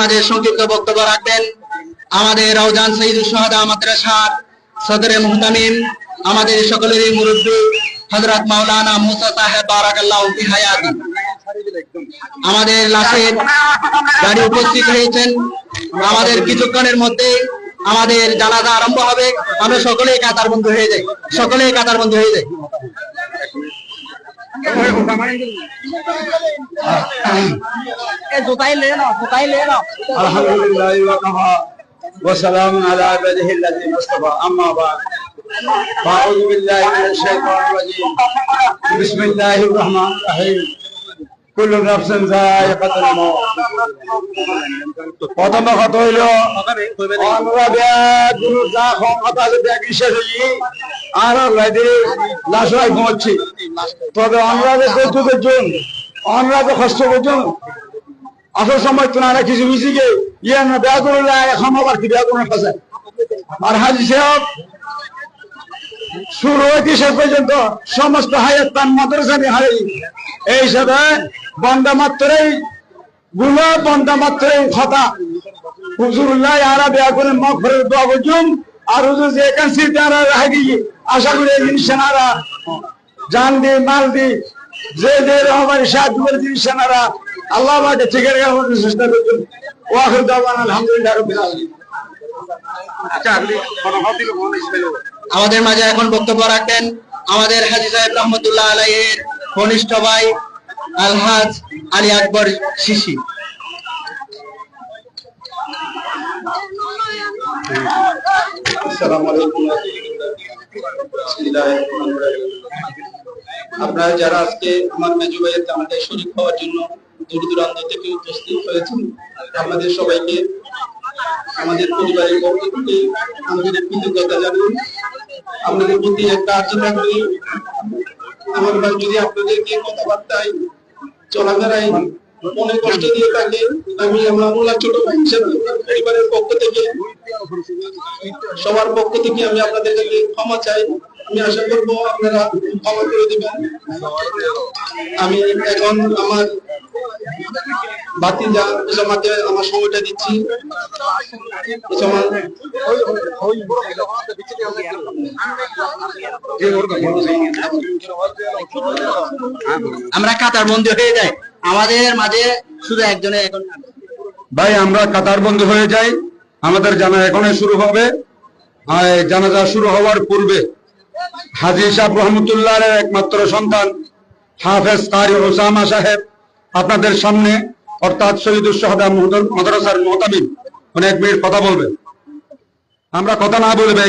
মাঝে সংক্ষিপ্ত বক্তব্য রাখবেন। আমাদের রওজান শহীদ সোহাদা মাদ্রাসার সদরে মুহতামিম, আমাদের সকলেরই মুরব্বী হযরত মাওলানা মুসা সাহেব বারাকাল্লাহু হায়াতি আমাদের লাশের গাড়ি উপস্থিত হয়েছেন। আমাদের কিছুক্ষণের মধ্যে আমাদের জানাজা আরম্ভ হবে। আমরা সকলেই কাতার বন্ধু হয়ে যাই। সকলেই কাতার বন্ধু হয়ে যাই। الحمد لله وكفى وسلام على عباده الذين اصطفى اما بعد فاعوذ بالله من الشيطان الرجيم بسم الله الرحمن الرحيم كل نفس ذائقة الموت প্রথম কথা হইল আমরা ব্যাগগুলো যা ক্ষমতা আছে ব্যাগ শেষ হয়ে আর রাইতে লাশ ঘুমাচ্ছি। তবে আমরা যে কৌতুকের জন্য আমরা যে কষ্ট করছেন আসল সময় তো না কিছু ইয়ে না করলে এখন আবার কি করার কাছে আর হাজি সাহেব শুরু শেষ পর্যন্ত সমস্ত হায়াত তান মাদ্রাসা নিয়ে হারাই এই হিসাবে বন্দা মাত্রই জান দি যে জিনিস সেনারা আল্লাহ আমাকে ঠিক রেখে চেষ্টা করছেন ওয়াহিদ দাওয়ান আলহামদুলিল্লাহ রবিল আমাদের মাঝে এখন বক্তব্য রাখবেন আমাদের হাজি সাহেব রহমতুল্লাহ আলাইয়ের কনিষ্ঠ ভাই আলহাজ আলী আকবর শিশি। আপনারা যারা আজকে আমার মেজু ভাইয়ের জানাজায় শরীক হওয়ার জন্য দূর দূরান্ত থেকে উপস্থিত হয়েছেন, আপনাদের সবাইকে আমাদের পরিবারের পক্ষ থেকে আমাদের কৃতজ্ঞতা জানাই। আপনাদের প্রতি একটা আর্জনা করি আমার যদি আপনাদেরকে কথাবার্তায় চলাফেরায় অনেক কষ্ট দিয়ে থাকে। আমি আমার ছোট ভাই হিসেবে পরিবারের পক্ষ থেকে, সবার পক্ষ থেকে আমি আপনাদের কাছে ক্ষমা চাই। আমি আশা করব আপনারা ক্ষমা করে দিবেন। আমি এখন আমার বাতি যা উসামাকে আমার সময়টা দিচ্ছি। আমরা কাতার বন্ধু হয়ে যাই। আমাদের মাঝে শুধু একজনে এখন ভাই, আমরা কাতার বন্ধ হয়ে যাই। আমাদের জানা এখনই শুরু হবে। জানাজা শুরু হওয়ার পূর্বে হাজি সাহেব রহমতুল্লাহ একমাত্র সন্তান হাফেজ কারি ওসামা সাহেব আপনাদের সামনে অর্থাৎ শহীদুল শাহাদা মাদ্রাসার মোতাবিক অনেক মিনিট কথা বলবে। আমরা কথা না বলবে